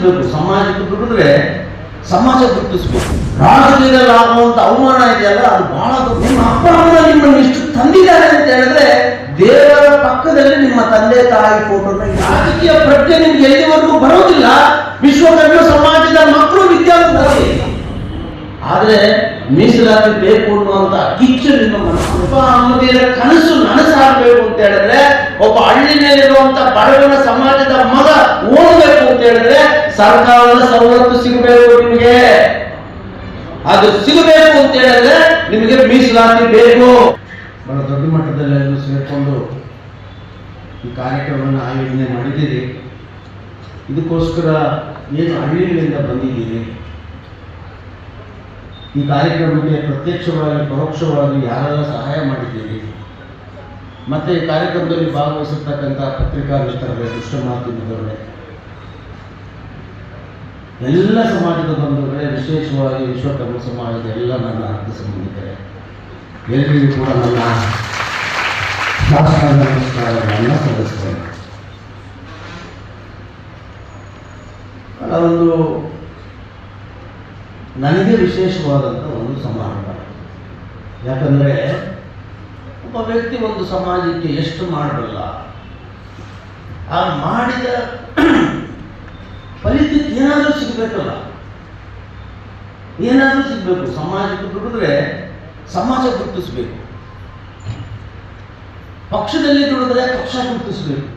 ಗುರುತಿಸಬೇಕು, ಸಮಾಜಕ್ಕೆ ದುಡಿದ್ರೆ ಸಮಾಜ ಗುರುತಿಸಬೇಕು. ರಾಜಕೀಯದಲ್ಲಿ ಆಗುವಂತ ಅವಮಾನ ಇದೆಯಲ್ಲ ಅದು ಬಹಳ ನಿಮ್ಮ ಅಪ್ಪ ಅಮ್ಮ ನಿಮ್ಮನ್ನು ಇಷ್ಟು ತಂದಿದ್ದಾರೆ ಅಂತ ಹೇಳಿದ್ರೆ ದೇವರ ಪಕ್ಕದಲ್ಲಿ ನಿಮ್ಮ ತಂದೆ ತಾಯಿ ಫೋಟೋನ ರಾಜಕೀಯ ಪ್ರಜ್ಞೆ ನಿಮ್ಗೆ ಎಲ್ಲಿವರೆಗೂ ಬರೋದಿಲ್ಲ ವಿಶ್ವಕರ್ಮ ಸಮಾಜದ ಮಕ್ಕಳು ವಿದ್ಯಾವಂತರಾಗಿ ಆದ್ರೆ ಮೀಸಲಾತಿ ಬೇಕು ಅನ್ನುವಂತ ಕಿಚ್ಚು ನಿಮ್ಮ ಮನಸ್ಸು ಕನಸು ನನಸಾಗಬೇಕು ಅಂತ ಹೇಳಿದ್ರೆ, ಒಬ್ಬ ಹಳ್ಳಿನಲ್ಲಿರುವಂತ ಬಡವನ ಸಮಾಜದ ಮಗ ಓದಬೇಕು ಅಂತ ಹೇಳಿದ್ರೆ, ಸರ್ಕಾರದ ಸವಲತ್ತು ಸಿಗಬೇಕು ನಿಮಗೆ. ಅದು ಸಿಗಬೇಕು ಅಂತ ಹೇಳಿದ್ರೆ ನಿಮಗೆ ಮೀಸಲಾತಿ ಬೇಕು. ಬಹಳ ದೊಡ್ಡ ಮಟ್ಟದಲ್ಲಿ ಸೇರ್ಕೊಂಡು ಈ ಕಾರ್ಯಕ್ರಮವನ್ನು ಆಯೋಜನೆ ಮಾಡಿದ್ದೀರಿ. ಇದಕ್ಕೋಸ್ಕರ ಏನು ಹಳ್ಳಿಗಳಿಂದ ಬಂದಿದ್ದೀರಿ? ಈ ಕಾರ್ಯಕ್ರಮಕ್ಕೆ ಪ್ರತ್ಯಕ್ಷವಾಗಿ, ಪರೋಕ್ಷವಾಗಿ ಯಾರೆಲ್ಲ ಸಹಾಯ ಮಾಡಿದ್ದೀರಿ? ಮತ್ತೆ ಈ ಕಾರ್ಯಕ್ರಮದಲ್ಲಿ ಭಾಗವಹಿಸಿರ್ತಕ್ಕಂಥ ಪತ್ರಿಕಾ ಮಿತ್ರರೇ ದೃಶ್ಯ ಮಾಧ್ಯಮದವರೇ ಎಲ್ಲ ಸಮಾಜದ ಬಂಧುಗಳೇ, ವಿಶೇಷವಾಗಿ ವಿಶ್ವಕರ್ಮ ಸಮಾಜದ ಎಲ್ಲ ನನ್ನ ಅರ್ಥ ಸಂಬಂಧಿಕರೇ ಎಲ್ಲರಿಗೂ ಕೂಡ ನನ್ನ ಶಾಸನ ನಮಸ್ಕಾರಗಳನ್ನು ಸಲ್ಲಿಸ್ತೇನೆ ಒಂದು ನನಗೆ ವಿಶೇಷವಾದಂಥ ಒಂದು ಸಮಾರಂಭ. ಯಾಕಂದರೆ ಒಬ್ಬ ವ್ಯಕ್ತಿ ಒಂದು ಸಮಾಜಕ್ಕೆ ಎಷ್ಟು ಮಾಡಬಲ್ಲ, ಆ ಮಾಡಿದ ಫಲಿತಕ್ಕೆ ಏನಾದರೂ ಸಿಗಬೇಕಲ್ಲ. ಏನಾದರೂ ಸಿಗಬೇಕು, ಸಮಾಜಕ್ಕೆ ದುಡಿದ್ರೆ ಸಮಾಜ ಗುರುತಿಸಬೇಕು. ಪಕ್ಷದಲ್ಲಿ ದುಡಿದ್ರೆ ಪಕ್ಷ ಗುರುತಿಸಬೇಕು.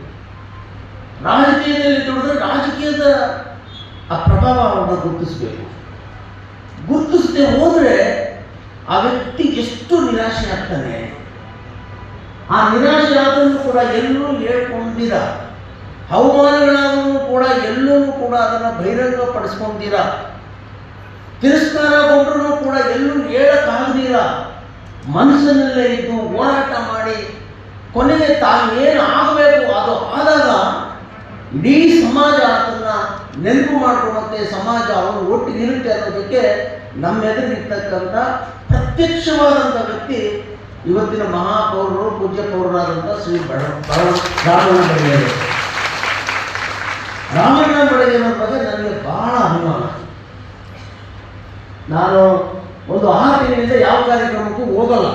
ರಾಜಕೀಯದಲ್ಲಿ ದುಡಿದ್ರೆ ರಾಜಕೀಯದ ಆ ಪ್ರಭಾವವನ್ನು ಗುರುತಿಸ್ಬೇಕು. ಗುರುತಿಸದೆ ಹೋದ್ರೆ ಆ ವ್ಯಕ್ತಿ ಎಷ್ಟು ನಿರಾಶೆ ಆಗ್ತಾನೆ? ಆ ನಿರಾಶೆ ಆದರೂ ಕೂಡ ಎಲ್ಲೂ ಹೇಳ್ಕೊಂಡಿರ. ಅವಮಾನಗಳಾದರೂ ಕೂಡ ಎಲ್ಲರೂ ಕೂಡ ಅದನ್ನು ಬಹಿರಂಗ ಪಡಿಸ್ಕೊಂಡಿರ ತಿರಸ್ಕಾರಗೊಂಡ್ರೂ ಕೂಡ ಎಲ್ಲೂ ಹೇಳಕ್ಕಾಗದಿರ. ಮನಸ್ಸಿನಲ್ಲೇ ಇದ್ದು ಹೋರಾಟ ಮಾಡಿ ಕೊನೆಗೆ ತಾನು ಆಗಬೇಕು ಅದು ಆದಾಗ ಇಡೀ ಸಮಾಜ ಅದನ್ನು ನೆನಪು ಮಾಡಿಕೊಳ್ಳುವಂತೆ ಸಮಾಜ ಅವನು ಒಟ್ಟಿಗಿರುತ್ತೆ ಅನ್ನೋದಕ್ಕೆ ನಮ್ಮೆದುರಿರ್ತಕ್ಕಂಥ ಪ್ರತ್ಯಕ್ಷವಾದಂಥ ವ್ಯಕ್ತಿ ಇವತ್ತಿನ ಮಹಾಪೌರರು, ಪೂಜ್ಯ ಪೌರರಾದಂಥ ಶ್ರೀ ಬಡ ರಾಮಣ್ಣ ಬಡಿಗೆರೆ ರಾಮಣ್ಣ ಬಗ್ಗೆ ನನಗೆ ಬಹಳ ಅಭಿಮಾನ. ನಾನು ಒಂದು ಆರು ತಿಂಗಳಿಂದ ಯಾವ ಕಾರ್ಯಕ್ರಮಕ್ಕೂ ಹೋಗಲ್ಲ.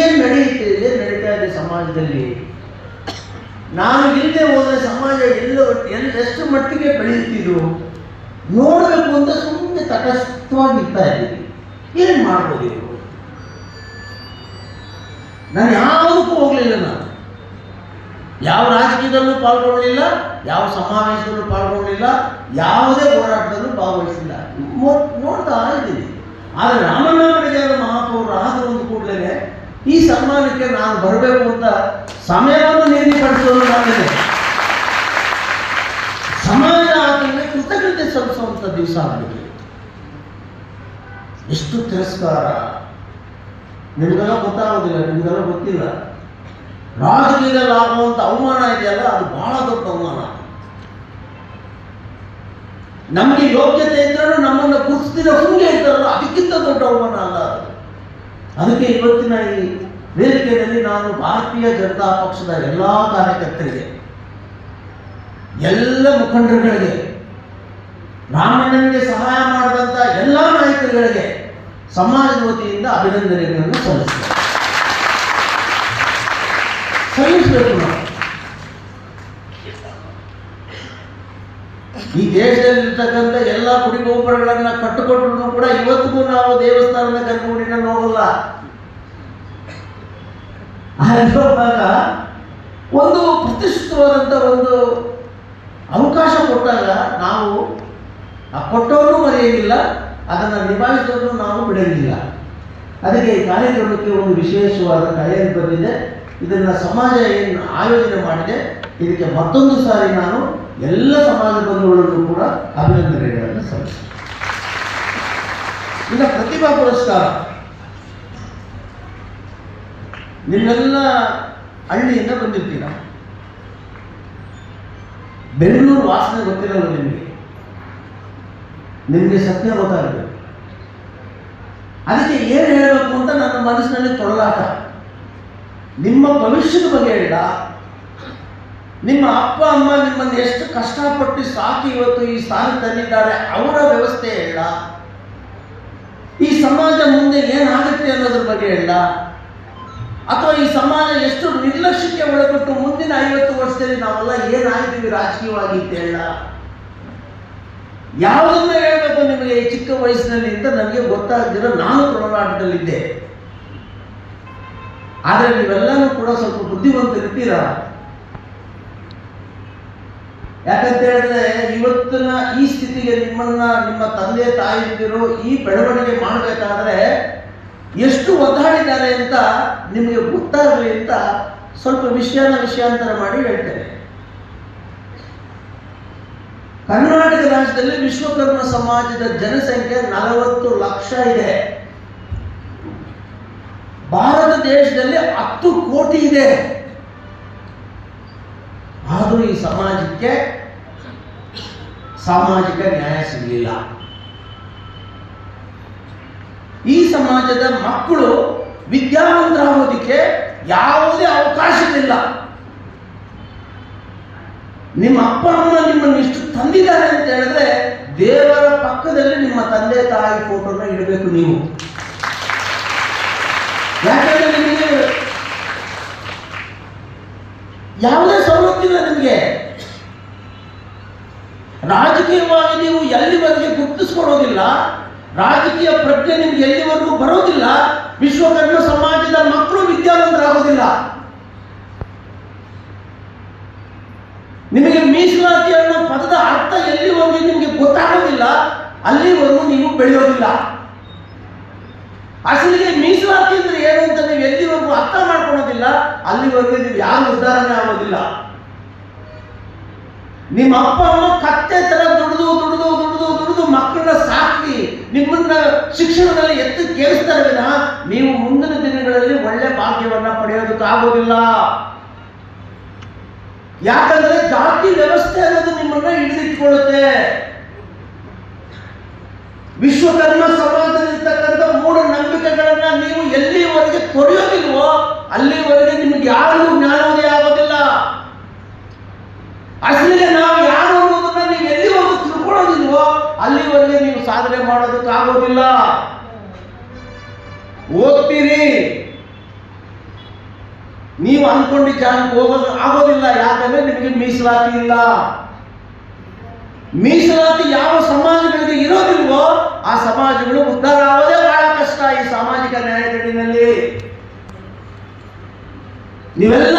ಏನು ನಡೆಯುತ್ತೆ, ಏನು ನಡೀತಾ ಇದೆ ಸಮಾಜದಲ್ಲಿ? ನಾನು ಇಲ್ಲದೆ ಹೋದರೆ ಸಮಾಜ ಎಲ್ಲ ಎಲ್ಲಿ ಎಷ್ಟು ಮಟ್ಟಿಗೆ ಬೆಳೆಯುತ್ತಿದ್ದು ನೋಡಬೇಕು ಅಂತ ಸುಮ್ಮನೆ ತಟಸ್ಥವಾಗಿ ಇರ್ತಾ ಇದ್ದೀವಿ ಏನು ಮಾಡ್ಬೋದು ಇವರು? ನಾನು ಯಾವುದಕ್ಕೂ ಹೋಗಲಿಲ್ಲ ನಾನು. ಯಾವ ರಾಜಕೀಯದಲ್ಲೂ ಪಾಲ್ಗೊಳ್ಳಲಿಲ್ಲ, ಯಾವ ಸಮಾವೇಶದಲ್ಲೂ ಪಾಲ್ಗೊಳ್ಳಲಿಲ್ಲ, ಯಾವುದೇ ಹೋರಾಟದಲ್ಲೂ ಭಾಗವಹಿಸಿಲ್ಲ ನೋಡ್ತಾ ಇದ್ದೀನಿ. ಆದರೆ ಮಹಾಪೌರ ಆದ ಒಂದು ಕೂಡಲೇ ಈ ಸನ್ಮಾನಕ್ಕೆ ನಾನು ಬರಬೇಕು ಅಂತ ಸಮಯವನ್ನು ನಿಗದಿಪಡಿಸಲು ಮಾಡಿದೆ ಸಮಾಜ ಆತನಿಗೆ ಕೃತಜ್ಞತೆ ಸಲ್ಲಿಸುವಂಥ ದಿವಸ ಆಗಬೇಕು ಎಷ್ಟು ತಿರಸ್ಕಾರ. ನಿಮಗೆಲ್ಲ ಗೊತ್ತಾಗೋದಿಲ್ಲ, ನಿಮಗೆಲ್ಲ ಗೊತ್ತಿಲ್ಲ. ರಾಜಕೀಯದಲ್ಲಿ ಆಗುವಂಥ ಅವಮಾನ ಇದೆಯಲ್ಲ ಅದು ಬಹಳ ದೊಡ್ಡ ಅವಮಾನ. ನಮಗೆ ಯೋಗ್ಯತೆ ಇದ್ರೂ ನಮ್ಮನ್ನು ಗುರುತಿಸಿದ ಹುಂಗೆ ಇದ್ದಾರಲ್ಲ ಅದಕ್ಕಿಂತ ದೊಡ್ಡ ಅವಮಾನ ಅಲ್ಲ ಅದಕ್ಕೆ ಇವತ್ತಿನ ಈ ವೇದಿಕೆಯಲ್ಲಿ ನಾನು ಭಾರತೀಯ ಜನತಾ ಪಕ್ಷದ ಎಲ್ಲ ಕಾರ್ಯಕರ್ತರಿಗೆ ಎಲ್ಲ ಮುಖಂಡರುಗಳಿಗೆ, ರಾಮಣ್ಣನಿಗೆ ಸಹಾಯ ಮಾಡಿದಂಥ ಎಲ್ಲ ನಾಯಕರುಗಳಿಗೆ ಸಮಾಜದ ವತಿಯಿಂದ ಅಭಿನಂದನೆಗಳನ್ನು ಸಲ್ಲಿಸ್ತೇನೆ ಸಲ್ಲಿಸಬೇಕು ನಾವು. ಈ ದೇಶದಲ್ಲಿರ್ತಕ್ಕಂಥ ಎಲ್ಲ ಗುಡಿ ಗೋಪುರಗಳನ್ನ ಕಟ್ಟಿಕೊಟ್ರು ಕೂಡ ಇವತ್ತಿಗೂ ನಾವು ದೇವಸ್ಥಾನದ ಗರ್ಭಗುಡಿನ ನೋಡಲ್ಲ. ಒಂದು ಪ್ರತಿಷ್ಠಿತವಾದಂಥ ಒಂದು ಅವಕಾಶ ಕೊಟ್ಟಾಗ ನಾವು ಆ ಕೊಟ್ಟವರು ಮರೆಯಲಿಲ್ಲ, ಅದನ್ನು ನಿಭಾಯಿಸೋದು ನಾವು ಬಿಡಲಿಲ್ಲ. ಅದಕ್ಕೆ ಈ ಕಾರ್ಯಕ್ರಮಕ್ಕೆ ಒಂದು ವಿಶೇಷವಾದ ಕಲೆಯನ್ನು ಬಂದಿದೆ. ಇದನ್ನು ಸಮಾಜ ಏನು ಆಯೋಜನೆ ಮಾಡಿದೆ, ಇದಕ್ಕೆ ಮತ್ತೊಂದು ಸಾರಿ ನಾನು ಎಲ್ಲ ಸಮಾಜ ಬಂಧುಗಳನ್ನು ಕೂಡ ಅಭಿನಂದನೆಗಳನ್ನು ಸಲ್ಲಿಸ ಇನ್ನು ಪ್ರತಿಭಾ ಪುರಸ್ಕಾರ. ನಿಮ್ಮೆಲ್ಲ ಹಳ್ಳಿಯಿಂದ ಬಂದಿರ್ತೀರ? ಬೆಂಗಳೂರು ವಾಸನೆ ಗೊತ್ತಿರಲ್ಲ ನಿಮಗೆ. ನಿಮಗೆ ಸತ್ಯ ಗೊತ್ತಾಗಬೇಕು ಅದಕ್ಕೆ ಏನು ಹೇಳಬೇಕು ಅಂತ ನನ್ನ ಮನಸ್ಸಿನಲ್ಲಿ ತೊಡಲಾಟ. ನಿಮ್ಮ ಭವಿಷ್ಯದ ಬಗ್ಗೆ ಹೇಳ ನಿಮ್ಮ ಅಪ್ಪ, ಅಮ್ಮ ನಿಮ್ಮನ್ನು ಎಷ್ಟು ಕಷ್ಟಪಟ್ಟು ಸಾಕಿ ಇವತ್ತು ಈ ಸ್ಥಾನ ತಂದಿದ್ದಾರೆ ಅವರ ವ್ಯವಸ್ಥೆ ಹೇಳ ಈ ಸಮಾಜ ಮುಂದೆ ಏನಾಗುತ್ತೆ ಅನ್ನೋದ್ರ ಬಗ್ಗೆ ಹೇಳ ಅಥವಾ ಈ ಸಮಾಜ ಎಷ್ಟು ನಿರ್ಲಕ್ಷ್ಯಕ್ಕೆ ಒಳಪಟ್ಟು ಮುಂದಿನ ಐವತ್ತು ವರ್ಷದಲ್ಲಿ ನಾವೆಲ್ಲ ಏನಾಗಿದ್ದೀವಿ ರಾಜಕೀಯವಾಗಿ ಹೇಳ? ಯಾವುದನ್ನ ಹೇಳಬೇಕು ನಿಮಗೆ ಚಿಕ್ಕ ವಯಸ್ಸಿನಲ್ಲಿ ಅಂತ ನನಗೆ ಗೊತ್ತಾಗದಿರೋ ನಾನು ತುಳುನಾಟದಲ್ಲಿದ್ದೆ ಆದರೆ ನೀವೆಲ್ಲರೂ ಕೂಡ ಸ್ವಲ್ಪ ಬುದ್ಧಿವಂತರಿದ್ದೀರಾ? ಯಾಕಂತ ಹೇಳಿದ್ರೆ ಇವತ್ತಿನ ಈ ಸ್ಥಿತಿಗೆ ನಿಮ್ಮನ್ನ, ನಿಮ್ಮ ತಂದೆ ತಾಯಿದಿರು ಈ ಬೆಳವಣಿಗೆ ಮಾಡಬೇಕಾದ್ರೆ ಎಷ್ಟು ಒದ್ದಾಡಿದ್ದಾರೆ ಅಂತ ನಿಮಗೆ ಗೊತ್ತಾಗಲಿ ಅಂತ ಸ್ವಲ್ಪ ವಿಷಯನ ವಿಷಯಾಂತರ ಮಾಡಿ ಹೇಳ್ತೇನೆ. ಕರ್ನಾಟಕ ರಾಜ್ಯದಲ್ಲಿ ವಿಶ್ವಕರ್ಮ ಸಮಾಜದ ಜನಸಂಖ್ಯೆ ನಲವತ್ತು ಲಕ್ಷ ಇದೆ. ಭಾರತ ದೇಶದಲ್ಲಿ ಹತ್ತು ಕೋಟಿ ಇದೆ. ಆದರೂ ಈ ಸಮಾಜಕ್ಕೆ ಸಾಮಾಜಿಕ ನ್ಯಾಯ ಸಿಗಲಿಲ್ಲ. ಈ ಸಮಾಜದ ಮಕ್ಕಳು ವಿದ್ಯಾವಂತರಾಗೋದಕ್ಕೆ ಯಾವುದೇ ಅವಕಾಶವಿಲ್ಲ. ನಿಮ್ಮ ಅಪ್ಪ ಅಮ್ಮ ನಿಮ್ಮನ್ನು ಇಷ್ಟು ತಂದಿದ್ದಾರೆ ಅಂತ ಹೇಳಿದ್ರೆ ದೇವರ ಪಕ್ಕದಲ್ಲಿ ನಿಮ್ಮ ತಂದೆ ತಾಯಿ ಫೋಟೋನ ಇಡಬೇಕು ನೀವು. ಯಾಕಂದ್ರೆ ನಿಮಗೆ ಯಾವುದೇ ಸವಲತ್ತಿಲ್ಲ ನಿಮಗೆ. ರಾಜಕೀಯವಾಗಿ ನೀವು ಎಲ್ಲಿವರೆಗೆ ಗುರುತಿಸ್ಕೊಡೋದಿಲ್ಲ ರಾಜಕೀಯ ಪ್ರಜ್ಞೆ ನಿಮ್ಗೆ ಎಲ್ಲಿವರೆಗೂ ಬರೋದಿಲ್ಲ ವಿಶ್ವಕರ್ಮ ಸಮಾಜದ ಮಕ್ಕಳು ವಿದ್ಯಾವಂತರಾಗೋದಿಲ್ಲ ನಿಮಗೆ ಮೀಸಲಾತಿ ಅನ್ನೋ ಪದದ ಅರ್ಥ ಎಲ್ಲಿವರೆಗೂ ನಿಮಗೆ ಗೊತ್ತಾಗೋದಿಲ್ಲ ಅಲ್ಲಿವರೆಗೂ ನೀವು ಬೆಳೆಯೋದಿಲ್ಲ. ಅಸಲಿಗೆ ಮೀಸಲಾತಿ ಅಂದ್ರೆ ಏನು ಅಂತ ನೀವು ಎಲ್ಲಿವರೆಗೂ ಅರ್ಥ ಮಾಡ್ಕೊಳ್ಳೋದಿಲ್ಲ, ಅಲ್ಲಿವರೆಗೂ ನೀವು ಯಾರು ಉದ್ಧಾರಣೆ ಆಗೋದಿಲ್ಲ. ನಿಮ್ಮ ಅಪ್ಪ ಕತ್ತೆ ತರ ದುಡಿದು ದುಡಿದು ದುಡಿದು ದುಡಿದು ಮಕ್ಕಳನ್ನ ಸಾಕಿ ನಿಮ್ಮನ್ನ ಶಿಕ್ಷಣದಲ್ಲಿ ಎತ್ತು ಕೇಳಿಸ್ತಾರೆ ವಿನಃ ನೀವು ಮುಂದಿನ ದಿನಗಳಲ್ಲಿ ಒಳ್ಳೆ ಭಾಗ್ಯವನ್ನ ಪಡೆಯೋದಕ್ಕಾಗೋದಿಲ್ಲ ಯಾಕಂದ್ರೆ ಜಾತಿ ವ್ಯವಸ್ಥೆ ಅನ್ನೋದು ನಿಮ್ಮನ್ನ ಹಿಡಿದಿಟ್ಕೊಳ್ಳುತ್ತೆ. ವಿಶ್ವಕರ್ಮ ಸಮಾಜದಲ್ಲಿರ್ತಕ್ಕಂಥ ಮೂಢ ನಂಬಿಕೆಗಳನ್ನ ನೀವು ಎಲ್ಲಿವರೆಗೆ ತೊರೆಯೋದಿಲ್ವೋ ಅಲ್ಲಿವರೆಗೆ ನಿಮ್ಗೆ ಯಾರಿಗೂ ಜ್ಞಾನೋದಯ ಆಗೋದಿಲ್ಲ. ಅಸಲಿಗೆ ಅಲ್ಲಿವರೆಗೆ ನೀವು ಸಾಧನೆ ಮಾಡೋದಕ್ಕಾಗೋದಿಲ್ಲ ಓದ್ತೀರಿ. ನೀವು ಅನ್ಕೊಂಡಿದ್ದ ಜಾಗಕ್ಕೆ ಹೋಗೋದು ಆಗೋದಿಲ್ಲ, ಯಾಕಂದ್ರೆ ನಿಮಗೆ ಮೀಸಲಾತಿ ಇಲ್ಲ. ಮೀಸಲಾತಿ ಯಾವ ಸಮಾಜಗಳಿಗೆ ಇರೋದಿಲ್ವೋ, ಆ ಸಮಾಜಗಳು ಉದ್ಧಾರ ಆಗೋದೇ ಬಹಳ ಕಷ್ಟ ಈ ಸಾಮಾಜಿಕ ನ್ಯಾಯದಡಿನಲ್ಲಿ. ನೀವೆಲ್ಲ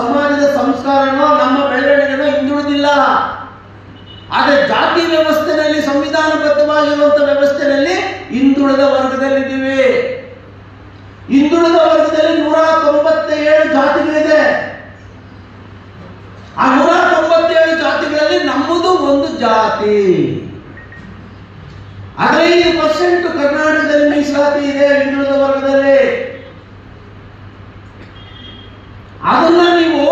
ಸಮಾಜದ ಸಂಸ್ಕಾರನೋ ನಮ್ಮ ಬೆಳವಣಿಗೆನೋ ಹಿಂದುಳಿದಿಲ್ಲ. ಆದರೆ ಜಾತಿ ವ್ಯವಸ್ಥೆಯಲ್ಲಿ ಸಂವಿಧಾನಬದ್ಧವಾಗಿರುವಂತ ವ್ಯವಸ್ಥೆಯಲ್ಲಿ ಹಿಂದುಳಿದ ವರ್ಗದಲ್ಲಿದ್ದೀವಿ. ಹಿಂದುಳಿದ ವರ್ಗದಲ್ಲಿ ನೂರ ತೊಂಬತ್ತೇಳು ಜಾತಿಗಳಿದೆ. ಆ ನೂರ ತೊಂಬತ್ತೇಳು ಜಾತಿಗಳಲ್ಲಿ ನಮ್ಮದು ಒಂದು ಜಾತಿ. ಹದಿನೈದು ಪರ್ಸೆಂಟ್ ಕರ್ನಾಟಕದಲ್ಲಿ ಮೀಸಲಾತಿ ಇದೆ ಹಿಂದುಳಿದ ವರ್ಗದಲ್ಲಿ ಅದನ್ನ ನೀವು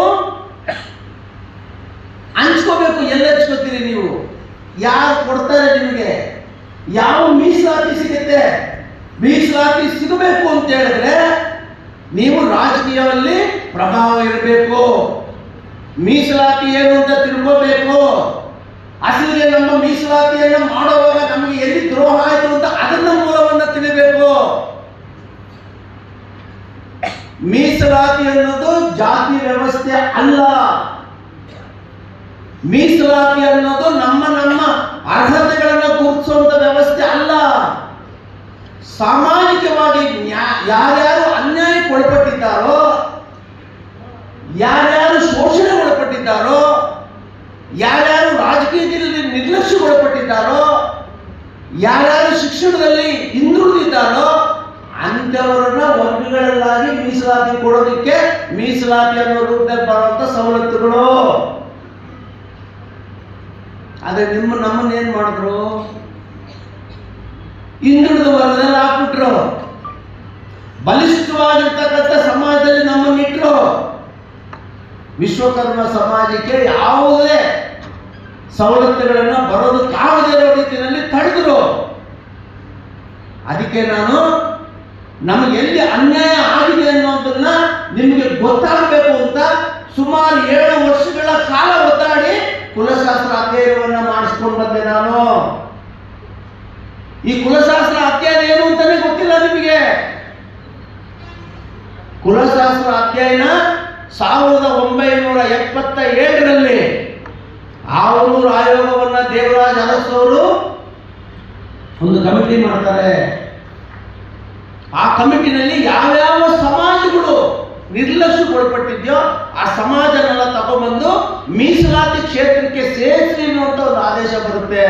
ಹಂಚ್ಕೋಬೇಕು ಎಲ್ಲಿ ಹಂಚ್ಕೋತೀರಿ ನೀವು ಯಾರು ಕೊಡ್ತಾರೆ ನಿಮಗೆ? ಯಾವ ಮೀಸಲಾತಿ ಸಿಗುತ್ತೆ? ಮೀಸಲಾತಿ ಸಿಗಬೇಕು ಅಂತ ಹೇಳಿದ್ರೆ ನೀವು ರಾಜಕೀಯದಲ್ಲಿ ಪ್ರಭಾವ ಇರಬೇಕು. ಮೀಸಲಾತಿ ಏನು ಅಂತ ತಿಳ್ಕೋಬೇಕು. ಅಸಲಿಗೆ ನಮ್ಮ ಮೀಸಲಾತಿಯನ್ನು ಮಾಡುವಾಗ ನಮಗೆ ಎಲ್ಲಿ ದ್ರೋಹ ಆಯಿತು ಅಂತ ಅದನ್ನ ಮೂಲವನ್ನು ತಿಳಿಬೇಕು. ಮೀಸಲಾತಿ ಅನ್ನೋದು ಜಾತಿ ವ್ಯವಸ್ಥೆ ಅಲ್ಲ. ಮೀಸಲಾತಿ ಅನ್ನೋದು ನಮ್ಮ ನಮ್ಮ ಅರ್ಹತೆಗಳನ್ನ ಗುರುತಿಸುವಂತ ವ್ಯವಸ್ಥೆ ಅಲ್ಲ. ಸಾಮಾಜಿಕವಾಗಿ ಯಾರ್ಯಾರು ಅನ್ಯಾಯಕ್ಕೆ ಒಳಪಟ್ಟಿದ್ದಾರೋ ಯಾರ್ಯಾರು ಶೋಷಣೆ ಒಳಪಟ್ಟಿದ್ದಾರೋ ಯಾರ್ಯಾರು ರಾಜಕೀಯದಲ್ಲಿ ನಿರ್ಲಕ್ಷ್ಯಕ್ಕೊಳಪಟ್ಟಿದ್ದಾರೋ ಯಾರ್ಯಾರು ಶಿಕ್ಷಣದಲ್ಲಿ ಹಿಂದುಳಿದಿದ್ದಾರೋ, ಅಂಥವರನ್ನ ವರ್ಗಗಳಲ್ಲಾಗಿ ಮೀಸಲಾತಿ ಕೊಡೋದಕ್ಕೆ ಮೀಸಲಾತಿ ಅನ್ನೋ ರೂಪದಲ್ಲಿ ಬರುವಂತ ಸವಲತ್ತುಗಳು. ಆದ್ರೆ ನಿಮ್ಮ ನಮ್ಮನ್ನ ಏನ್ ಮಾಡಿದ್ರು? ಹಿಂದುಳಿದ ವರ್ಗದಲ್ಲಿ ಹಾಕ್ಬಿಟ್ರು. ಬಲಿಷ್ಠವಾಗಿರ್ತಕ್ಕಂಥ ಸಮಾಜದಲ್ಲಿ ನಮ್ಮನ್ನಿಟ್ರು ವಿಶ್ವಕರ್ಮ ಸಮಾಜಕ್ಕೆ ಯಾವುದೇ ಸವಲತ್ತುಗಳನ್ನ ಬರೋದಕ್ಕಾಗದೇ ಇರೋ ರೀತಿಯಲ್ಲಿ ತಡೆದ್ರು. ಅದಕ್ಕೆ ನಾನು ನಮಗೆ ಎಲ್ಲಿ ಅನ್ಯಾಯ ಆಗಿದೆ ಅನ್ನೋದನ್ನ ನಿಮಗೆ ಗೊತ್ತಾಗಬೇಕು ಅಂತ ಸುಮಾರು ಏಳು ವರ್ಷಗಳ ಕಾಲ ಒತ್ತಾಡಿ ಕುಲಶಾಸ್ತ್ರ ಅಧ್ಯಯನವನ್ನ ಮಾಡಿಸ್ಕೊಂಡು ಬಂದೆ ನಾನು. ಈ ಕುಲಶಾಸ್ತ್ರ ಅಧ್ಯಯನ ಏನು ಅಂತಾನೆ ಗೊತ್ತಿಲ್ಲ ನಿಮಗೆ? ಕುಲಶಾಸ್ತ್ರ ಅಧ್ಯಯನ ಸಾವಿರದ ಒಂಬೈನೂರ ಎಪ್ಪತ್ತ ಏಳರಲ್ಲಿ ಆವನೂರು ಆಯೋಗವನ್ನ ದೇವರಾಜ್ ಅರಸ್ ಒಂದು ಕಮಿಟಿ ಮಾಡ್ತಾರೆ. ಆ ಕಮಿಟಿನಲ್ಲಿ ಯಾವ್ಯಾವ ಸಮಾಜಗಳು ನಿರ್ಲಕ್ಷ್ಯಕ್ಕೊಳಪಟ್ಟಿದ್ಯೋ ಆ ಸಮಾಜನೆಲ್ಲ ತಗೊಂಡ್ಬಂದು ಮೀಸಲಾತಿ ಕ್ಷೇತ್ರಕ್ಕೆ ಸೇರಿಸಿ ಅನ್ನುವಂಥ ಒಂದು ಆದೇಶ ಬರುತ್ತೆ.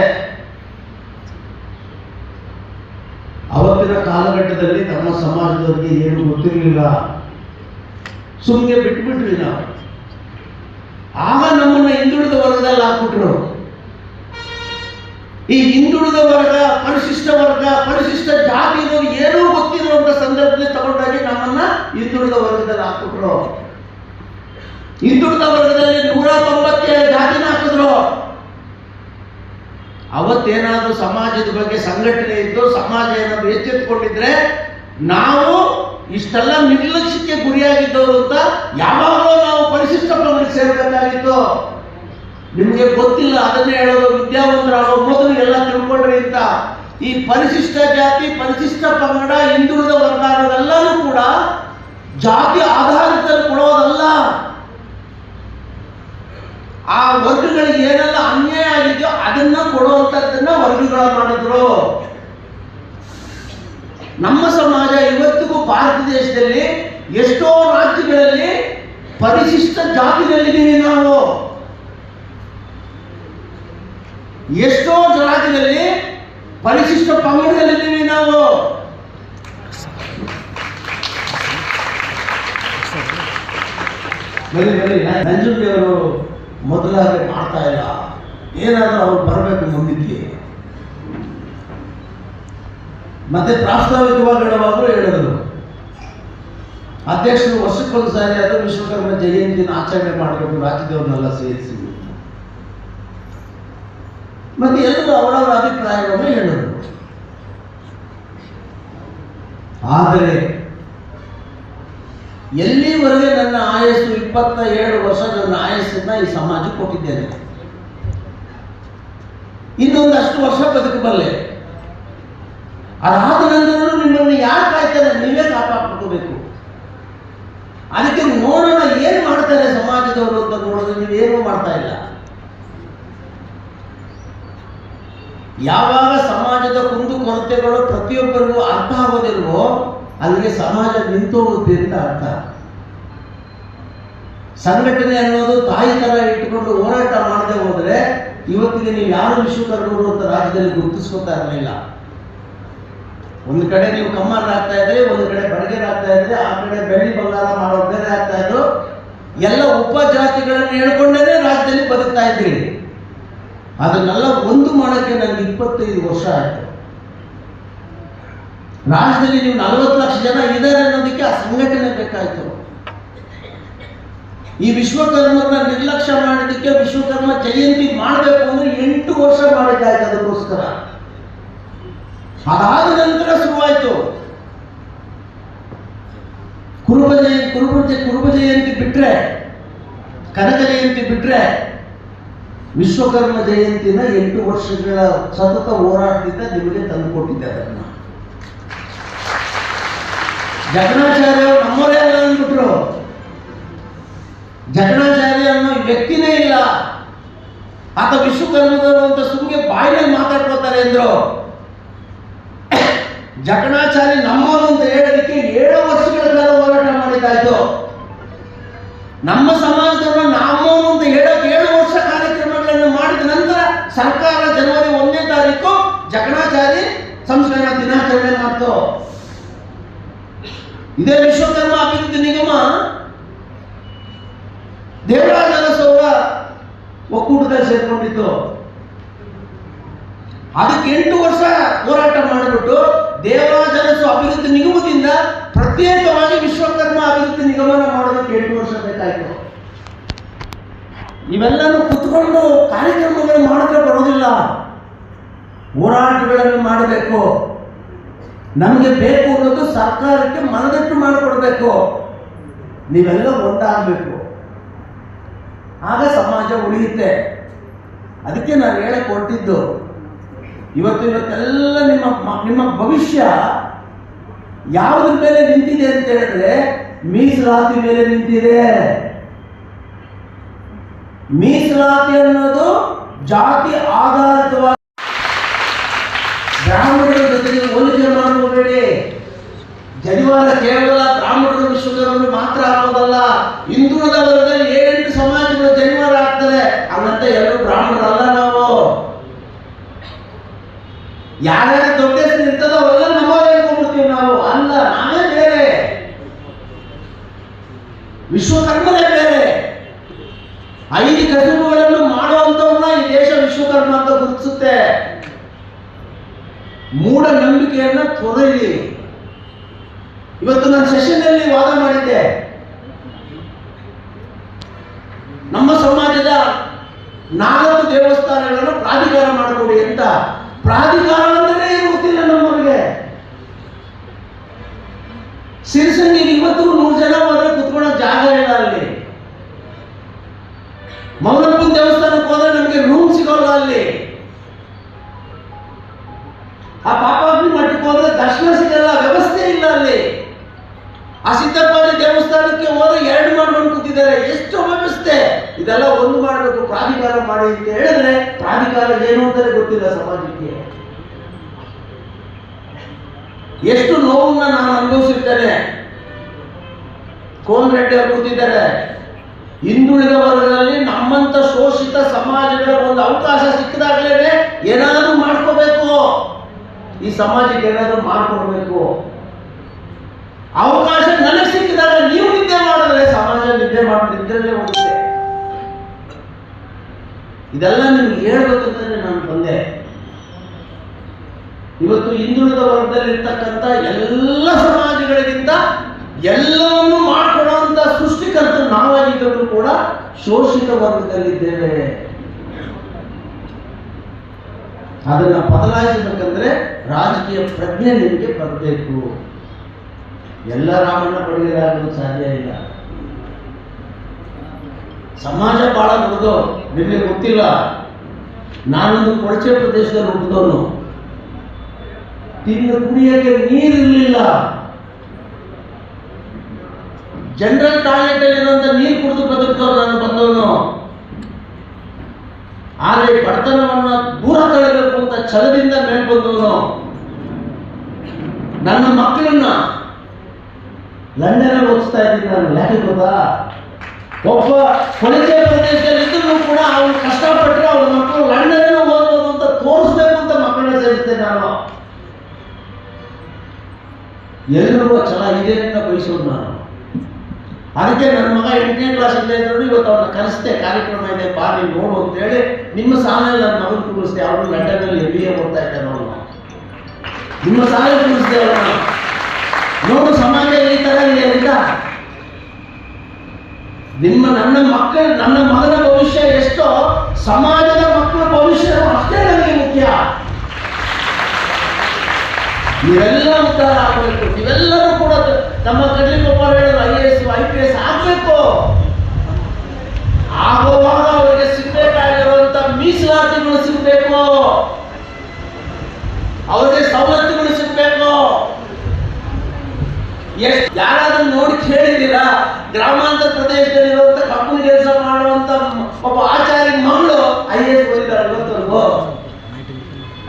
ಅವತ್ತಿನ ಕಾಲಘಟ್ಟದಲ್ಲಿ ನಮ್ಮ ಸಮಾಜದವರಿಗೆ ಏನು ಗೊತ್ತಿರಲಿಲ್ಲ. ಸುಮ್ಮನೆ ಬಿಟ್ಬಿಟ್ವಿ ನಾವು. ಆಗ ನಮ್ಮನ್ನು ಹಿಂದುಳಿದ ವರ್ಗದಲ್ಲಿ ಹಾಕ್ಬಿಟ್ರು. ಈ ಹಿಂದುಳಿದ ವರ್ಗ, ಪರಿಶಿಷ್ಟ ವರ್ಗ, ಪರಿಶಿಷ್ಟ ಜಾತಿ ಏನೂ ಗೊತ್ತಿರುವಂತ ಸಂದರ್ಭದಲ್ಲಿ ತಗೊಂಡಾಗಿ ನಮ್ಮನ್ನ ಹಿಂದುಳಿದ ವರ್ಗದಲ್ಲಿ ಹಾಕ್ಬಿಟ್ರು. ಹಿಂದುಳಿದ ವರ್ಗದಲ್ಲಿ ನೂರ ತೊಂಬತ್ತೇಳು ಜಾತಿನ ಹಾಕಿದ್ರು. ಅವತ್ತೇನಾದ್ರೂ ಸಮಾಜದ ಬಗ್ಗೆ ಸಂಘಟನೆ ಇದ್ದು ಸಮಾಜ ಏನಾದ್ರು ಎಚ್ಚೆತ್ತುಕೊಂಡಿದ್ರೆ ನಾವು ಇಷ್ಟೆಲ್ಲ ನಿರ್ಲಕ್ಷ್ಯಕ್ಕೆ ಗುರಿಯಾಗಿದ್ದವರು ಅಂತ ಯಾವಾಗಲೂ ನಾವು ಪರಿಶಿಷ್ಟ ಪ್ರಮಾಣಕ್ಕೆ ಸೇರಬೇಕಾಗಿತ್ತು. ನಿಮಗೆ ಗೊತ್ತಿಲ್ಲ, ಅದನ್ನೇ ಹೇಳೋದು ವಿದ್ಯಾವಂತರಾಗೋ ಮೊದಲು ಎಲ್ಲ ತಿಳ್ಕೊಂಡ್ರಿ ಅಂತ. ಈ ಪರಿಶಿಷ್ಟ ಜಾತಿ, ಪರಿಶಿಷ್ಟ ಪಂಗಡ, ಹಿಂದುಳಿದ ವರ್ಗ ಅನ್ನೋದೆಲ್ಲನೂ ಕೂಡ ಜಾತಿ ಆಧಾರಿತ ಕೊಡೋದಲ್ಲ. ಆ ವರ್ಗಗಳಿಗೆ ಏನೆಲ್ಲ ಅನ್ಯಾಯ ಆಗಿದೆಯೋ ಅದನ್ನ ಕೊಡುವಂಥದ್ದನ್ನ ವರ್ಗಗಳ ಮಾಡಿದ್ರು. ನಮ್ಮ ಸಮಾಜ ಇವತ್ತಿಗೂ ಭಾರತ ದೇಶದಲ್ಲಿ ಎಷ್ಟೋ ರಾಜ್ಯಗಳಲ್ಲಿ ಪರಿಶಿಷ್ಟ ಜಾತಿಗಳಿದ್ದೀವಿ ನಾವು. ಎಷ್ಟೋ ರಾಜ್ಯದಲ್ಲಿ ಪರಿಶಿಷ್ಟ ಪಂಗಡದಲ್ಲಿದ್ದೀವಿ ನಾವು. ಬನ್ನಿ ಬನ್ನಿ ನಂಜುಂಡಿ ನಂಜುಂಡಿಯವರು ಮೊದಲಾಗಿ ಮಾಡ್ತಾ ಇಲ್ಲ. ಏನಾದರೂ ಅವ್ರು ಬರಬೇಕು ಮುಂದಕ್ಕೆ. ಮತ್ತೆ ಪ್ರಾಸ್ತಾವಿಕವಾಗಿ ಹೇಳುವಾಗಲೂ ಹೇಳಿದ್ರು. ಅಧ್ಯಕ್ಷರು ವರ್ಷಕ್ಕೊಂದು ಸಾರಿ ಅದು ವಿಶ್ವಕರ್ಮ ಜಯಂತಿನ ಆಚರಣೆ ಮಾಡಬೇಕು, ರಾಜ್ಯದವ್ರನ್ನೆಲ್ಲ ಸೇರಿಸಿ. ಮತ್ತೆ ಎಲ್ಲರೂ ಅವರವರ ಅಭಿಪ್ರಾಯವನ್ನು ಹೇಳಿದರು. ಆದರೆ ಎಲ್ಲಿವರೆಗೆ ನನ್ನ ಆಯಸ್ಸು ಇಪ್ಪತ್ತ ಏಳು ವರ್ಷ ನನ್ನ ಆಯಸ್ಸನ್ನ ಈ ಸಮಾಜಕ್ಕೆ ಕೊಟ್ಟಿದ್ದೇನೆ? ಇನ್ನೊಂದಷ್ಟು ವರ್ಷ ಬದುಕಬಲ್ಲೆ ಅದಾದ ನಂತರ ನಿಮ್ಮನ್ನು ಯಾರು ಕಾಯ್ತಾರೆ? ನೀವೇ ಕಾಪಾಡ್ಕೊಬೇಕು. ಅದಕ್ಕೆ ನೋಡೋಣ ಏನು ಮಾಡ್ತಾರೆ ಸಮಾಜದವರು ಅಂತ ನೋಡಿದ್ರೆ ನೀವೇನು ಮಾಡ್ತಾ ಇಲ್ಲ. ಯಾವಾಗ ಸಮಾಜದ ಕುಂದು ಕೊರತೆಗಳು ಪ್ರತಿಯೊಬ್ಬರಿಗೂ ಅರ್ಥ ಆಗೋದಿಲ್ವೋ ಅಲ್ಲಿಗೆ ಸಮಾಜ ನಿಂತೋಗುತ್ತೆ ಅಂತ ಅರ್ಥ. ಸಂಘಟನೆ ಅನ್ನೋದು ತಾಯಿ ತರ ಇಟ್ಟುಕೊಂಡು ಹೋರಾಟ ಮಾಡದೆ ಹೋದರೆ ಇವತ್ತಿಗೆ ನೀವು ಯಾರು ವಿಶ್ವಕರ್ಮರು ಅಂತ ರಾಜ್ಯದಲ್ಲಿ ಗುರುತಿಸ್ಕೊತಾ ಇರಲಿಲ್ಲ. ಒಂದು ಕಡೆ ನೀವು ಕಮ್ಮರಾಗ್ತಾ ಇದ್ರೆ, ಒಂದು ಕಡೆ ಬಡಗೇರಾಗ್ತಾ ಇದ್ರೆ, ಆ ಕಡೆ ಬೆಳ್ಳಿ ಬಂಗಾರ ಮಾಡೋ ಬೇರೆ ಆಗ್ತಾ ಇದ್ರು. ಎಲ್ಲ ಉಪಜಾತಿಗಳನ್ನು ಹೇಳ್ಕೊಂಡೇ ರಾಜ್ಯದಲ್ಲಿ ಬದುಕ್ತಾ ಇದ್ರಿ ಅದನ್ನೆಲ್ಲ ಒಂದು ಮಾಡೋಕ್ಕೆ ನನಗೆ ಇಪ್ಪತ್ತೈದು ವರ್ಷ ಆಯಿತು. ರಾಜ್ಯದಲ್ಲಿ ನೀವು ನಲವತ್ತು ಲಕ್ಷ ಜನ ಇದ್ದಾರೆ ಅನ್ನೋದಕ್ಕೆ ಆ ಸಂಘಟನೆ ಬೇಕಾಯಿತು. ಈ ವಿಶ್ವಕರ್ಮನ ನಿರ್ಲಕ್ಷ್ಯ ಮಾಡಿದ್ದಕ್ಕೆ ವಿಶ್ವಕರ್ಮ ಜಯಂತಿ ಮಾಡಬೇಕು ಅಂದ್ರೆ ಎಂಟು ವರ್ಷ ಮಾಡಿದ್ದಾಯ್ತು ಅದಕ್ಕೋಸ್ಕರ. ಅದಾದ ನಂತರ ಶುರುವಾಯಿತು. ಕುರುಬ ಜಯಂತಿ ಕುರುಬ ಕುರುಬ ಜಯಂತಿ ಬಿಟ್ರೆ, ಕನಕ ಜಯಂತಿ ಬಿಟ್ರೆ ವಿಶ್ವಕರ್ಮ ಜಯಂತಿನ ಎಂಟು ವರ್ಷಗಳ ಸತತ ಹೋರಾಟದಿಂದ ನಿಮಗೆ ತಂದು ಕೊಟ್ಟಿದ್ದೆ ಅದನ್ನ. ಜಗಣಾಚಾರ್ಯ ನಮ್ಮವರೇ ಅಲ್ಲ ಅಂದ್ಬಿಟ್ರು. ಜಗಣಾಚಾರ್ಯ ಅನ್ನೋ ವ್ಯಕ್ತಿನೇ ಇಲ್ಲ. ಆತ ವಿಶ್ವಕರ್ಮದವರು ಅಂತ ಸುಮ್ಮನೆ ಬಾಯಿನಲ್ಲಿ ಮಾತಾಡ್ಕೋತಾರೆ ಅಂದ್ರು. ಜಗಣಾಚಾರ್ಯ ನಮ್ಮವರು ಅಂತ ಹೇಳೋದಕ್ಕೆ ಏಳು ವರ್ಷಗಳ ಕಾಲ ಹೋರಾಟ ಮಾಡಿದ್ದಾಯ್ತು. ನಮ್ಮ ಸಮಾಜದವರು ನಮ್ಮವನು ಅಂತ ಹೇಳೋಕೆ ಏಳು ವರ್ಷ ಕಾರ್ಯಕ್ರಮಗಳನ್ನು ಮಾಡಿದ ನಂತರ ಸರ್ಕಾರ ಜನವರಿ ಒಂದನೇ ತಾರೀಕು ಜಗಣಾಚಾರಿ ಸಂಸ್ಕರಣ ದಿನಾಚರಣೆ ಮಾಡ್ತು. ಇದೇ ವಿಶ್ವಕರ್ಮ ಅಭಿವೃದ್ಧಿ ನಿಗಮ. ದೇವರಾಜ ಸೌರ ಒಕ್ಕೂಟದಲ್ಲಿ ಸೇರ್ಕೊಂಡಿತ್ತು. ಅದಕ್ಕೆ ಎಂಟು ವರ್ಷ ಹೋರಾಟ ಮಾಡಿಬಿಟ್ಟು ದೇವರಾಜನಸು ಅಭಿವೃದ್ಧಿ ನಿಗಮದಿಂದ ಪ್ರತ್ಯೇಕವಾಗಿ ವಿಶ್ವಕರ್ಮ ಅಭಿವೃದ್ಧಿ ನಿಗಮನ ಮಾಡೋದಕ್ಕೆ ಎಂಟು ವರ್ಷ ಬೇಕಾಯಿತು. ಇವೆಲ್ಲನೂ ಕುತ್ಕೊಂಡು ಕಾರ್ಯಕ್ರಮಗಳು ಮಾಡಿದ್ರೆ ಬರೋದಿಲ್ಲ ಹೋರಾಟಗಳನ್ನು ಮಾಡಬೇಕು. ನಮಗೆ ಬೇಕು ಅನ್ನೋದು ಸರ್ಕಾರಕ್ಕೆ ಮನದಟ್ಟು ಮಾಡಿಕೊಡ್ಬೇಕು. ನೀವೆಲ್ಲ ಒಂದಾಗಬೇಕು. ಆಗ ಸಮಾಜ ಉಳಿಯುತ್ತೆ. ಅದಕ್ಕೆ ನಾನು ಹೇಳಕ್ ಹೊರಟಿದ್ದು, ಇವತ್ತು ಇವತ್ತೆಲ್ಲ ನಿಮ್ಮ ನಿಮ್ಮ ಭವಿಷ್ಯ ಯಾವುದ್ರ ಮೇಲೆ ನಿಂತಿದೆ ಅಂತ ಹೇಳಿದ್ರೆ, ಮೀಸಲಾತಿ ಮೇಲೆ ನಿಂತಿದೆ. ಮೀಸಲಾತಿ ಅನ್ನೋದು ಜಾತಿ ಆಧಾರಿತವಾಗಿ ಬ್ರಾಹ್ಮಣರ ಜೊತೆಗೆ ಹೋಲಿಕೆ ಮಾಡಬೇಡಿ ಜನಿವಾರ ಕೇವಲ ಬ್ರಾಹ್ಮಣರು ವಿಶ್ವಕರ್ಮರು ಮಾತ್ರ ಆಗೋದಲ್ಲ ಹಿಂದೂ ವರ್ಗದಲ್ಲಿ ಏಳೆಂಟು ಸಮಾಜಗಳು ಜನಿವಾರ ಆಗ್ತದೆ ಹಂಗಂತ ಎಲ್ಲರೂ ಬ್ರಾಹ್ಮಣರಲ್ಲ ನಾವು. ಯಾರ್ಯಾರ ದೊಡ್ಡ ಹೆಸರು ಇರ್ತದೋ ಅವೆಲ್ಲ ನಮ್ಮವರೇ ಅನ್ಕೊಂಡ್ಬಿಡ್ತೀವಿ ನಾವು ಅಲ್ಲ ನಾವೇ ಬೇರೆ ವಿಶ್ವಕರ್ಮರೇ ಬೇರೆ ಐದು ಕಸುಬುಗಳನ್ನು ಮಾಡುವಂತವ್ರನ್ನ ಈ ದೇಶ ವಿಶ್ವಕರ್ಮ ಅಂತ ಗುರುತಿಸುತ್ತೆ ಮೂಢ ನಂಬಿಕೆಯನ್ನ ತೊರೆಯಿರಿ ಇವತ್ತು ನಾನು ಸೆಷನ್ ಅಲ್ಲಿ ವಾದ ಮಾಡಿದ್ದೆ ನಮ್ಮ ಸಮಾಜದ ನಾಲ್ಕು ದೇವಸ್ಥಾನಗಳನ್ನು ಪ್ರಾಧಿಕಾರ ಮಾಡಿಕೊಡಿ ಅಂತ ಪ್ರಾಧಿಕಾರ ಅಂದ್ರೆ ಏನು ಗೊತ್ತಿಲ್ಲ ನಮ್ಮವರಿಗೆ ಸಿರಿಸಂಗಿಗೆ ಇವತ್ತು ನೂರು ಜನ ಹೋದ್ರೆ ಕುತ್ಕೊಳ್ಳೋ ಜಾಗ ಇಲ್ಲ ಅಲ್ಲಿ ಮೌನಪ್ಪನ ದೇವಸ್ಥಾನಕ್ಕೆ ಹೋದ್ರೆ ನಮಗೆ ರೂಮ್ ಸಿಗೋಲ್ಲ ಅಲ್ಲಿ. ಆ ಪಾಪಾಗ್ನಿ ಮಠಕ್ಕೆ ಹೋದ್ರೆ ದರ್ಶನ ಸಿಗಲ್ಲ, ವ್ಯವಸ್ಥೆ ಇಲ್ಲ ಅಲ್ಲಿ. ಆ ಸಿದ್ದಪ್ಪಾಜಿ ದೇವಸ್ಥಾನಕ್ಕೆ ಹೋದ್ರೆ ಎರಡು ಮಾಡ್ಕೊಂಡು ಕೂತಿದ್ದಾರೆ. ಎಷ್ಟು ವ್ಯವಸ್ಥೆ? ಇದೆಲ್ಲ ಒಂದು ಮಾಡಬೇಕು, ಪ್ರಾಧಿಕಾರ ಮಾಡಿ ಅಂತ ಹೇಳಿದ್ರೆ ಪ್ರಾಧಿಕಾರ ಏನು ಅಂತಲೇ ಗೊತ್ತಿಲ್ಲ ಸಮಾಜಕ್ಕೆ. ಎಷ್ಟು ನೋವನ್ನ ನಾನು ಅನುಭವಿಸಿರ್ತೇನೆ. ಕೋನ್ ರೆಡ್ಡಿ ಅವರು ಕೂತಿದ್ದಾರೆ. ಹಿಂದುಳಿದ ವರ್ಗದಲ್ಲಿ ನಮ್ಮಂತ ಶೋಷಿತ ಸಮಾಜಗಳ ಒಂದು ಅವಕಾಶ ಸಿಕ್ಕಿದಾಗಲೇ ಏನಾದರೂ ಮಾಡ್ಕೋಬೇಕು. ಈ ಸಮಾಜಕ್ಕೆ ಏನಾದರೂ ಮಾಡ್ಕೊಡ್ಬೇಕು. ಅವಕಾಶ ನನಗೆ ಸಿಕ್ಕಿದಾಗ ನೀವು ನಿದ್ದೆ ಮಾಡಿದ್ರೆ ಸಮಾಜ ನಿದ್ದೆ ಮಾಡಿ ನಿದ್ರೆಲ್ಲೇ ಹೋಗುತ್ತೆ. ಇದೆಲ್ಲ ನಿಮ್ಗೆ ಹೇಳ್ಬೇಕಂತಾನೆ ನಾನು ಬಂದೆ. ಇವತ್ತು ಹಿಂದುಳಿದ ವರ್ಗದಲ್ಲಿರ್ತಕ್ಕಂಥ ಎಲ್ಲ ಸಮಾಜಗಳಿಗಿಂತ ಎಲ್ಲವನ್ನು ಸೃಷ್ಟಿಕರ್ತರು ನಾವಾಗಿದ್ದರೂ ಕೂಡ ಶೋಷಿತ ವರ್ಗದಲ್ಲಿದ್ದೇವೆ. ಅದನ್ನ ಬದಲಾಯಿಸಬೇಕಂದ್ರೆ ರಾಜಕೀಯ ಪ್ರಜ್ಞೆ ನಿಮಗೆ ಬರಬೇಕು. ಎಲ್ಲ ರಾಮಣ್ಣ ಪಡೆಯಲಾಗಲು ಸಾಧ್ಯ ಇಲ್ಲ. ಸಮಾಜ ಬಹಳ ದೊಡ್ಡದು, ನಿಮಗೆ ಗೊತ್ತಿಲ್ಲ. ನಾನೊಂದು ಕೊಳಚೆ ಪ್ರದೇಶದಲ್ಲಿ ಹುಟ್ಟಿದವನು. ತಿಂದು ಕುಡಿಯಕ್ಕೆ ನೀರಿರಲಿಲ್ಲ. ಜನರಲ್ ಟಾಯ್ಲೆಟ್ ಇರುವಂತ ನೀರು ಕುಡಿದು ಬದುಕ್ತವ್ರು ನಾನು ಬಂದವನು. ಆದರೆ ಬಡತನವನ್ನ ದೂರ ತಳ್ಳಬೇಕು ಅಂತ ಛಲದಿಂದ ಮೇಲೆ ಬಂದವನು. ನನ್ನ ಮಕ್ಕಳನ್ನ ಲಂಡನ್ ಓದಿಸ್ತಾ ಇದ್ದೀನಿ ನಾನು. ಯಾಕೆ ಗೊತ್ತಾ? ಒಬ್ಬ ಕೊಳಚೆ ಪ್ರದೇಶದಲ್ಲಿ ಇದ್ರೂ ಕೂಡ ಅವನು ಕಷ್ಟಪಟ್ಟರೆ ಅವ್ರ ಮಕ್ಕಳು ಲಂಡನ್ ಓದ್ಬೋದು ಅಂತ ತೋರಿಸ್ಬೇಕು ಅಂತ ಮಕ್ಕಳನ್ನ ಸೇರಿಸ್ತೇನೆ ನಾನು. ಎಲ್ಲರೂ ಚೆನ್ನಾಗಿದೆ ಅಂತ ಬಯಸೋದು ನಾನು. ಅದಕ್ಕೆ ನನ್ನ ಮಗ ಎಂಟನೇ ಕ್ಲಾಸ್ ಇಲ್ಲದೆ ಇದ್ರು ಇವತ್ತು ಅವ್ರನ್ನ ಕರೆಸ್ತೆ ಕಾರ್ಯಕ್ರಮ ಇದೆ, ಬಾ ನೀನು ನೋಡು ಅಂತೇಳಿ. ನಿಮ್ಮ ಸಾಲಲ್ಲಿ ನನ್ನ ಮಗನ ಕೂರಿಸ್ದೆ ಅವರು ಲಂಡನ್ನಲ್ಲಿ ಎಂ ಬಿ ಎ ನಿಮ್ಮ ಸಾಲ ಕೂರಿಸ್ದೆ ಅವನು ನೋಡು, ಸಮಾಜ ಈ ತರ ಇದೆ ಅಂತ. ನಿಮ್ಮ ನನ್ನ ಮಕ್ಕಳ, ನನ್ನ ಮಗನ ಭವಿಷ್ಯ ಎಷ್ಟೋ, ಸಮಾಜದ ಮಕ್ಕಳ ಭವಿಷ್ಯ ಅಷ್ಟೇ ನನಗೆ ಮುಖ್ಯ. ಇವೆಲ್ಲ ಉತ್ತರ ಆಗಬೇಕು, ನೀವೆಲ್ಲರೂ ಕೂಡ ನಮ್ಮ ಕಡ್ಲಿ ಗೋಪಾಲ್ ಹೇಳಿದ್ರು I S I P S ಆಗಬೇಕು. ಆಗುವಾಗ ಅವರಿಗೆ ಸಿಗ್ಬೇಕಾಗಿರುವಂತ ಮೀಸಲಾತಿಗಳು ಸಿಗಬೇಕು. ಅವರಿಗೆ ಸವಲತ್ತುಗಳು ಸಿಗಬೇಕು. ಎಷ್ಟು ಯಾರಾದ್ರೂ ನೋಡಿ ಕೇಳಿದ್ದೀರಾ? ಗ್ರಾಮಾಂತರ ಪ್ರದೇಶದಲ್ಲಿರುವಂತ ಕಬ್ಬು ಕೆಲಸ ಮಾಡುವಂತ ಒಬ್ಬ ಆಚಾರ್ಯ ಮಗಳು ಐ ಎಸ್ ಓದಿದಾರ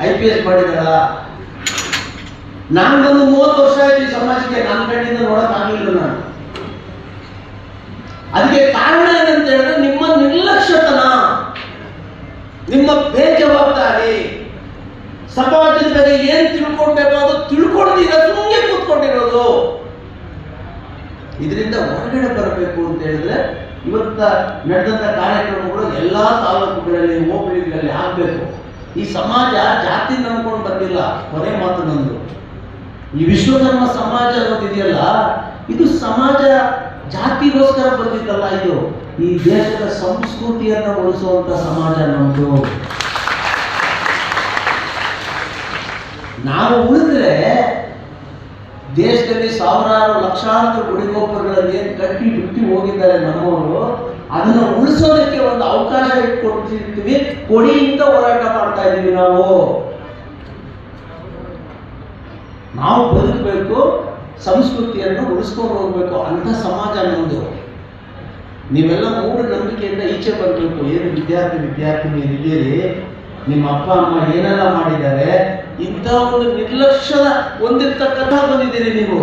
ಐ ಪಿ ಎಸ್ ಮಾಡಿದಾರ ನಾನು ಬಂದು ಮೂವತ್ತು ವರ್ಷ ಆಯ್ತು ಈ ಸಮಾಜಕ್ಕೆ, ನನ್ನ ಕಣ್ಣಿಂದ ನೋಡಕ್ ಆಗ್ಲಿಲ್ಲ ನಾನು. ಅದಕ್ಕೆ ಕಾರಣ ಏನಂತ ಹೇಳಿದ್ರೆ, ನಿಮ್ಮ ನಿರ್ಲಕ್ಷ್ಯತನ, ನಿಮ್ಮ ಬೇಜವಾಬ್ದಾರಿ ಸಮಾಜದ ಬಗ್ಗೆ ಏನ್ ತಿಳ್ಕೊಳ್ಬೇಕು ಅದು ತಿಳ್ಕೊಳ್ದಿರ ಸುಮ್ಮನೆ ಕೂತ್ಕೊಂಡಿರೋದು. ಇದರಿಂದ ಹೊರಗಡೆ ಬರಬೇಕು ಅಂತ ಹೇಳಿದ್ರೆ, ಇವತ್ತ ನಡೆದಂತ ಕಾರ್ಯಕ್ರಮಗಳು ಎಲ್ಲಾ ತಾಲೂಕುಗಳಲ್ಲಿ, ಹೋಬಳಿಗಳಲ್ಲಿ ಆಗ್ಬೇಕು. ಈ ಸಮಾಜ ಜಾತಿ ನಂಬ್ಕೊಂಡು ಬಂದಿಲ್ಲ, ಕೊನೆ ಮಾತು ನಂದು. ಈ ವಿಶ್ವಕರ್ಮ ಸಮಾಜ ಅನ್ನೋದಿದೆಯಲ್ಲ, ಇದು ಸಮಾಜ ಜಾತಿಗೋಸ್ಕರ ಬಂದಿದ್ದಲ್ಲ ಇದು. ಈ ದೇಶದ ಸಂಸ್ಕೃತಿಯನ್ನ ಉಳಿಸುವಂತ ಸಮಾಜ ನಮ್ದು. ನಾವು ಉಳಿದ್ರೆ ದೇಶದಲ್ಲಿ ಸಾವಿರಾರು ಲಕ್ಷಾಂತರ ಗುಡಿಗೋಪುರಗಳಲ್ಲಿ ಏನು ಕಟ್ಟಿ ಬಿಟ್ಟು ಹೋಗಿದ್ದಾರೆ ನಮ್ಮವರು ಅದನ್ನು ಉಳಿಸೋದಕ್ಕೆ ಒಂದು ಅವಕಾಶ ಇಟ್ಕೊಡ್ತಿರ್ತೀವಿ ಕೊಡಿಯಿಂದ ಹೋರಾಟ ಮಾಡ್ತಾ ಇದ್ದೀವಿ ನಾವು. ನಾವು ಬದುಕಬೇಕು, ಸಂಸ್ಕೃತಿಯನ್ನು ಉಳಿಸ್ಕೊಂಡು ಹೋಗಬೇಕು ಅಂಥ ಸಮಾಜ ನಮ್ಮದು ನೀವೆಲ್ಲ ಮೂಢ ನಂಬಿಕೆಯಿಂದ ಈಚೆ ಬರಬೇಕು ಏನು ವಿದ್ಯಾರ್ಥಿ, ವಿದ್ಯಾರ್ಥಿನಿ ನಿಮ್ಮ ಅಪ್ಪ, ಅಮ್ಮ ಏನೆಲ್ಲ ಮಾಡಿದ್ದಾರೆ? ಇಂಥ ಒಂದು ನಿರ್ಲಕ್ಷ್ಯದ ಹೊಂದಿರ್ತಕ್ಕಂಥ ಬಂದಿದ್ದೀರಿ ನೀವು.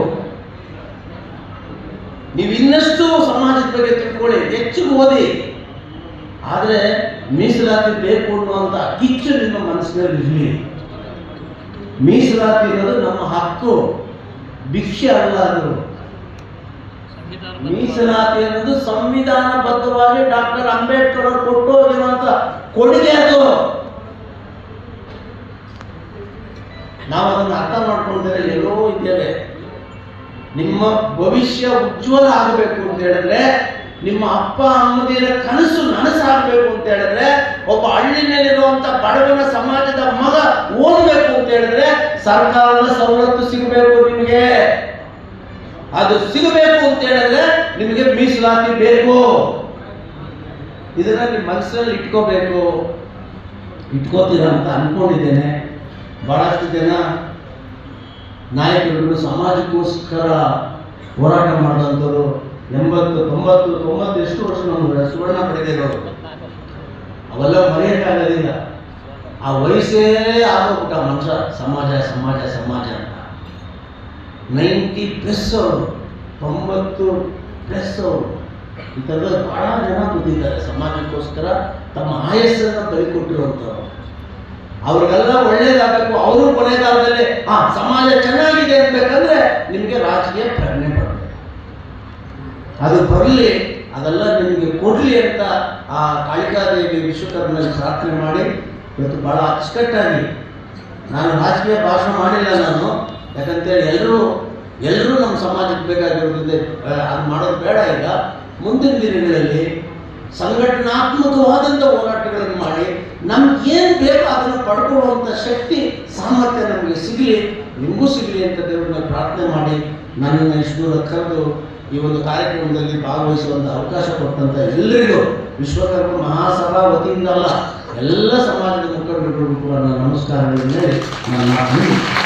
ನೀವು ಇನ್ನಷ್ಟು ಸಮಾಜದ ಬಗ್ಗೆ ತಿಳ್ಕೊಳ್ಳಿ, ಹೆಚ್ಚು ಓದಿ. ಆದರೆ ಮೀಸಲಾತಿ ಬೇಕು ಅನ್ನುವಂಥ ಕಿಚ್ಚು ನಿಮ್ಮ ಮನಸ್ಸಿನಲ್ಲಿ ಇರಲಿ ಮೀಸಲಾತಿ ಅನ್ನೋದು ನಮ್ಮ ಹಕ್ಕು. ಭಿಕ್ಷೆ ಅಲ್ಲ ಅದು. ಮೀಸಲಾತಿ ಅನ್ನೋದು ಸಂವಿಧಾನಬದ್ಧವಾಗಿ ಡಾಕ್ಟರ್ ಅಂಬೇಡ್ಕರ್ ಅವರು ಕೊಟ್ಟು ಹೋಗಿರುವಂತ ಕೊಡುಗೆ ಅದು. ನಾವು ಅದನ್ನು ಅರ್ಥ ಮಾಡ್ಕೊಂಡ್ರೆ ಎಲ್ಲೋ ಇದ್ದೇವೆ. ನಿಮ್ಮ ಭವಿಷ್ಯ ಉಜ್ವಲ ಆಗಬೇಕು ಅಂತ ಹೇಳಿದ್ರೆ ನಿಮ್ಮ ಅಪ್ಪ ಅಮ್ಮದಿರ ಕನಸು ನನಸಾಗಬೇಕು ಅಂತ ಹೇಳಿದ್ರೆ, ಒಬ್ಬ ಹಳ್ಳಿನಲ್ಲಿರುವಂತ ಬಡವನ ಸಮಾಜದ ಮಗ ಓದಬೇಕು ಅಂತ ಹೇಳಿದ್ರೆ, ಸರ್ಕಾರದ ಸವಲತ್ತು ಸಿಗಬೇಕು ನಿಮಗೆ. ಅದು ಸಿಗಬೇಕು ಅಂತ ಹೇಳಿದ್ರೆ ನಿಮಗೆ ಮೀಸಲಾತಿ ಬೇಕು. ಇದನ್ನ ನಿಮ್ಮ ಮನಸ್ಸಲ್ಲಿ ಇಟ್ಕೋಬೇಕು. ಇಟ್ಕೋತೀರ ಅಂತ ಅನ್ಕೊಂಡಿದ್ದೇನೆ. ಬಹಳಷ್ಟು ಜನ ನಾಯಕರುಗಳು ಸಮಾಜಕ್ಕೋಸ್ಕರ ಹೋರಾಟ ಮಾಡಿದಂಥವ್ರು ಎಂಬತ್ತು, ತೊಂಬತ್ತು ತೊಂಬತ್ತು ಎಷ್ಟು ವರ್ಷ ನಮ್ಗೆ ಸುವರ್ಣ ಪಡೆದಿರೋರು ಅವೆಲ್ಲ ಮರೆಯಕ್ಕಾಗೋದಿಲ್ಲ ಆ ವಯಸ್ಸೇ ಆಗೋಗ್ಬಿಟ್ಟ ಮನುಷ್ಯ, ಸಮಾಜ ಸಮಾಜ ಸಮಾಜ ಅಂತ. ನೈಂಟಿ ಪ್ಲಸ್ ಅವರು, ತೊಂಬತ್ತು ಪ್ಲಸ್ ಅವರು. ಈ ಬಹಳ ಜನ ಕೂತಿದ್ದಾರೆ. ಸಮಾಜಕ್ಕೋಸ್ಕರ ತಮ್ಮ ಆಯಸ್ಸನ್ನು ಬಲಿಕೊಟ್ಟಿರುವಂಥವ್ರು. ಅವ್ರಿಗೆಲ್ಲ ಒಳ್ಳೇದಾಗಬೇಕು, ಅವರು ಕೊನೆಗಾಲದಲ್ಲಿ, ಆ, ಸಮಾಜ ಚೆನ್ನಾಗಿದೆ ಅನ್ಬೇಕಂದ್ರೆ ನಿಮಗೆ ರಾಜಕೀಯ ಪ್ರಜ್ಞೆ ಅದು ಬರಲಿ, ಅದೆಲ್ಲ ನಿಮಗೆ ಕೊಡಲಿ ಅಂತ ಆ ಕಾಳಿಕಾದೇವಿ ವಿಶ್ವಕರ್ಮನಲ್ಲಿ ಪ್ರಾರ್ಥನೆ ಮಾಡಿ, ಇವತ್ತು ಬಹಳ ಅಚ್ಚುಕಟ್ಟಾಗಿ ನಾನು ರಾಜಕೀಯ ಭಾಷಣ ಮಾಡಿಲ್ಲ ನಾನು, ಯಾಕಂತೇಳಿ ಎಲ್ಲರೂ ಎಲ್ಲರೂ ನಮ್ಮ ಸಮಾಜಕ್ಕೆ ಬೇಕಾಗಿರೋದೇ ಅದು ಮಾಡೋದು ಬೇಡ ಈಗ. ಮುಂದಿನ ದಿನಗಳಲ್ಲಿ ಸಂಘಟನಾತ್ಮಕವಾದಂಥ ಹೋರಾಟಗಳನ್ನು ಮಾಡಿ, ನಮ್ಗೆ ಏನು ಬೇಕೋ ಅದನ್ನು ಪಡ್ಕೊಳ್ಳುವಂಥ ಶಕ್ತಿ, ಸಾಮರ್ಥ್ಯ ನಮಗೆ ಸಿಗಲಿ, ನಿಮಗೂ ಸಿಗಲಿ ಅಂತ ದೇವ್ರನ್ನ ಪ್ರಾರ್ಥನೆ ಮಾಡಿ, ನನ್ನನ್ನು ಇಷ್ಟು ಕರೆದು ಈ ಒಂದು ಕಾರ್ಯಕ್ರಮದಲ್ಲಿ ಭಾಗವಹಿಸುವಂಥ ಅವಕಾಶ ಕೊಟ್ಟಂತ ಎಲ್ಲರಿಗೂ ವಿಶ್ವಕರ್ಮ ಮಹಾಸಭಾ ವತಿಯಿಂದ ಅಲ್ಲ ಎಲ್ಲ ಸಮಾಜದ ಮುಖಂಡರಿಗೂ ಕೂಡ ನಾನು ಮಾತನ್ನು